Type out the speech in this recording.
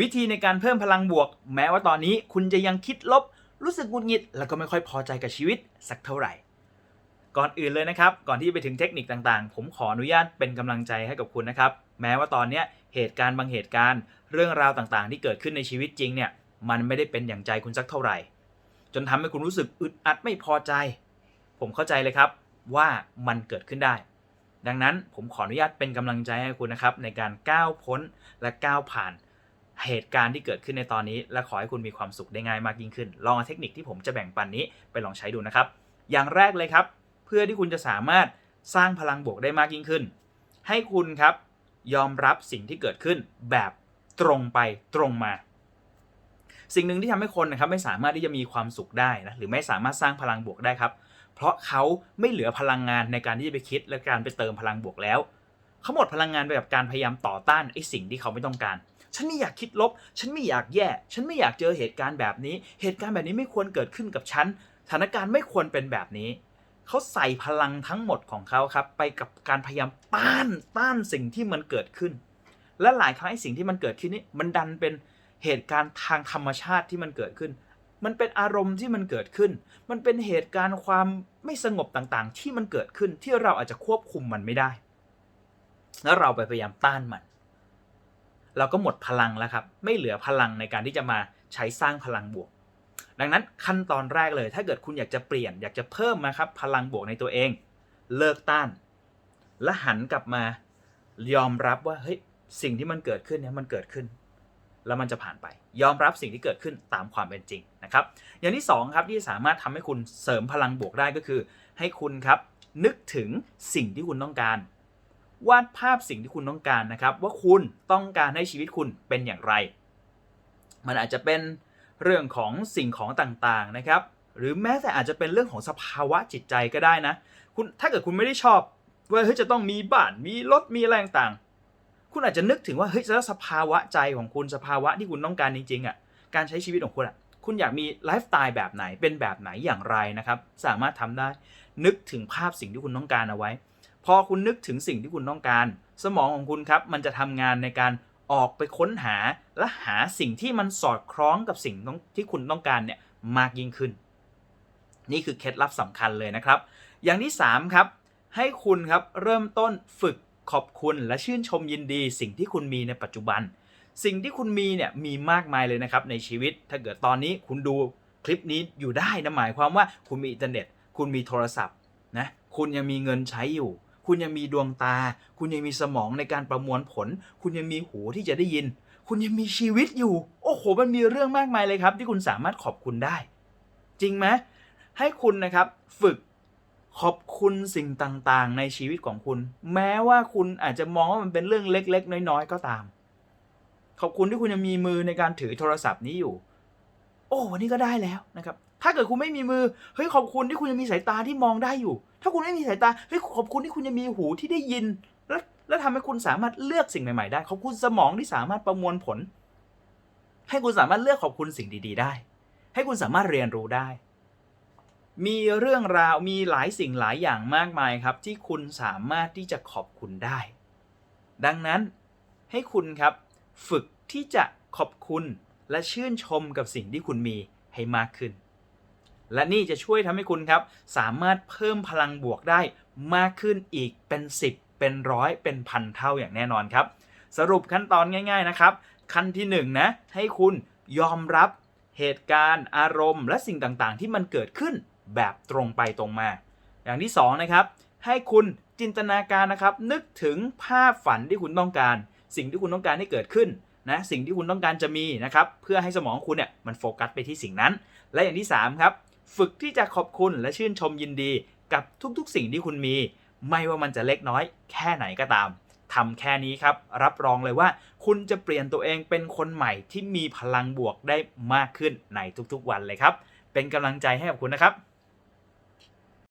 วิธีในการเพิ่มพลังบวก แม้ว่าตอนนี้คุณจะยังคิดลบ รู้สึกหงุดหงิด แล้วก็ไม่ค่อยพอใจกับชีวิตสักเท่าไหร่ ก่อนอื่นเลยนะครับ ก่อนที่จะไปถึงเทคนิคต่างๆ ผมขออนุญาตเป็นกำลังใจให้กับคุณนะครับ แม้ว่าตอนนี้เหตุการณ์บางเหตุการณ์ เรื่องราวต่างๆ ที่เกิดขึ้นในชีวิตจริงเนี่ย มันไม่ได้เป็นอย่างใจคุณสักเท่าไหร่ จนทำให้คุณรู้สึกอึดอัดไม่พอใจ ผมเข้าใจเลยครับว่ามันเกิดขึ้นได้ ดังนั้นผมขออนุญาตเป็นกำลังใจให้คุณนะครับในการก้าวพ้นและก้าวผ่าน เหตุการณ์ที่เกิดขึ้นในตอนนี้ และขอให้คุณมีความสุขได้ง่ายมากยิ่งขึ้น ลองเอาเทคนิคที่ผมจะแบ่งปันนี้ไปลองใช้ดูนะครับ อย่างแรกเลยครับ เพื่อที่คุณจะสามารถสร้างพลังบวกได้มากยิ่งขึ้น ให้คุณครับยอมรับสิ่งที่เกิดขึ้นแบบตรงไปตรงมา สิ่งหนึ่งที่ทำให้คนนะครับไม่สามารถที่จะมีความสุขได้นะหรือไม่สามารถสร้างพลังบวกได้ครับ เพราะเขาไม่เหลือพลังงานในการที่จะไปคิดและการไปเติมพลังบวกแล้วเขาหมดพลังงานไปกับการพยายามต่อต้านไอ้สิ่งที่เขาไม่ต้องการ ฉันไม่อยากคิดลบ ฉันไม่อยากแย่ ฉันไม่อยากเจอเหตุการณ์แบบนี้ เหตุการณ์แบบนี้ไม่ควรเกิดขึ้นกับฉัน สถานการณ์ไม่ควรเป็นแบบนี้ เขาใส่พลังทั้งหมดของเขาครับ ไปกับการพยายามต้านต้านสิ่งที่มันเกิดขึ้น และหลายครั้งไอ้สิ่งที่มันเกิดขึ้นนี่มันดันเป็นเหตุการณ์ทางธรรมชาติที่มันเกิดขึ้น มันเป็นอารมณ์ที่มันเกิดขึ้น มันเป็นเหตุการณ์ความไม่สงบต่างๆ ที่มันเกิดขึ้นที่เราอาจจะควบคุมมันไม่ได้ แล้วเราไปพยายามต้านมัน เราก็หมดพลังแล้วครับ ไม่เหลือพลังในการที่จะมาใช้สร้างพลังบวก ดังนั้นขั้นตอนแรกเลย ถ้าเกิดคุณอยากจะเปลี่ยน อยากจะเพิ่มมาครับ พลังบวกในตัวเอง เลิกต้าน และหันกลับมายอมรับว่าเฮ้ยสิ่งที่มันเกิดขึ้นเนี่ยมันเกิดขึ้น แล้วมันจะผ่านไป ยอมรับสิ่งที่เกิดขึ้นตามความเป็นจริงนะครับ อย่างที่สองครับที่สามารถทำให้คุณเสริมพลังบวกได้ก็คือ ให้คุณครับนึกถึงสิ่งที่คุณต้องการ วาดภาพสิ่งที่คุณต้องการนะครับ ว่าคุณต้องการให้ชีวิตคุณเป็นอย่างไร มันอาจจะเป็นเรื่องของสิ่งของต่างๆนะครับ หรือแม้แต่อาจจะเป็นเรื่องของสภาวะจิตใจก็ได้นะคุณถ้าเกิดคุณไม่ได้ชอบว่าเฮ้ยจะต้องมีบ้านมีรถมีอะไรต่างๆ คุณอาจจะนึกถึงว่าเฮ้ยแล้วสภาวะใจของคุณสภาวะที่คุณต้องการจริงๆอะการใช้ชีวิตของคุณอะคุณอยากมีไลฟ์สไตล์แบบไหนเป็นแบบไหนอย่างไรนะครับ สามารถทำได้นึกถึงภาพสิ่งที่คุณต้องการเอาไว้ พอคุณนึกถึงสิ่งที่คุณต้องการ สมองของคุณครับมันจะทำงานในการออกไปค้นหาและหาสิ่งที่มันสอดคล้องกับสิ่งที่คุณต้องการเนี่ยมากยิ่งขึ้น นี่คือเคล็ดลับสำคัญเลยนะครับ อย่างที่3ครับให้คุณครับเริ่มต้นฝึกขอบคุณและชื่นชมยินดี สิ่งที่คุณมีในปัจจุบัน สิ่งที่คุณมีเนี่ยมีมากมายเลยนะครับในชีวิต ถ้าเกิดตอนนี้คุณดูคลิปนี้อยู่ได้นะหมายความว่าคุณมีอินเทอร์เน็ต คุณมีโทรศัพท์นะคุณยังมีเงินใช้อยู่ คุณยังมีดวงตา คุณยังมีสมองในการประมวลผล คุณยังมีหูที่จะได้ยิน คุณยังมีชีวิตอยู่ โอ้โห มันมีเรื่องมากมายเลยครับ ที่คุณสามารถขอบคุณได้ จริงไหมให้คุณนะครับฝึกขอบคุณสิ่งต่างๆ ในชีวิตของคุณ แม้ว่าคุณอาจจะมองว่ามันเป็นเรื่องเล็ก ๆ น้อย ๆ ก็ตาม ขอบคุณที่คุณยังมีมือในการถือโทรศัพท์นี้อยู่ โอ้วันนี้ก็ได้แล้วนะครับ ถ้าเกิดคุณไม่มีมือ เฮ้ยขอบคุณที่คุณยังมีสายตาที่มองได้อยู่ ถ้าคุณไม่มีสายตา เฮ้ยขอบคุณที่คุณยังมีหูที่ได้ยิน แล้วแล้วทำให้คุณสามารถเลือกสิ่งใหม่ๆได้ ขอบคุณสมองที่สามารถประมวลผล ให้คุณสามารถเลือกขอบคุณสิ่งดี ๆ ได้ ให้คุณสามารถเรียนรู้ได้ มีเรื่องราวมีหลายสิ่งหลายอย่างมากมายครับ ที่คุณสามารถที่จะขอบคุณได้ ดังนั้นให้คุณครับ ฝึกที่จะขอบคุณและชื่นชมกับสิ่งที่คุณมีให้มากขึ้น และนี่จะช่วยทำให้คุณครับ สามารถเพิ่มพลังบวกได้มากขึ้นอีกเป็น 10 เป็นร้อยเป็นพันเท่าอย่างแน่นอนครับ สรุปขั้นตอนง่าย ๆนะครับ ขั้นที่1นนะให้คุณยอมรับเหตุการณ์อารมณ์ และสิ่งต่างๆ ที่มันเกิดขึ้นแบบตรงไปตรงมา อย่างที่2นะครับให้คุณจินตนาการนะครับนึกถึงภาพฝันที่คุณต้องการ สิ่งที่คุณต้องการให้เกิดขึ้นนะสิ่งที่คุณต้องการจะมีนะครับเพื่อให้สมองคุณเนี่ยมันโฟกัสไปที่สิ่งนั้น และอย่างที่3ครับ ฝึกที่จะขอบคุณและชื่นชมยินดีกับทุกๆ สิ่งที่คุณมี ไม่ว่ามันจะเล็กน้อยแค่ไหนก็ตามทำแค่นี้ครับ รับรองเลยว่า คุณจะเปลี่ยนตัวเองเป็นคนใหม่ที่มีพลังบวกได้มากขึ้นในทุกๆวันเลยครับ เป็นกำลังใจให้กับคุณนะครับ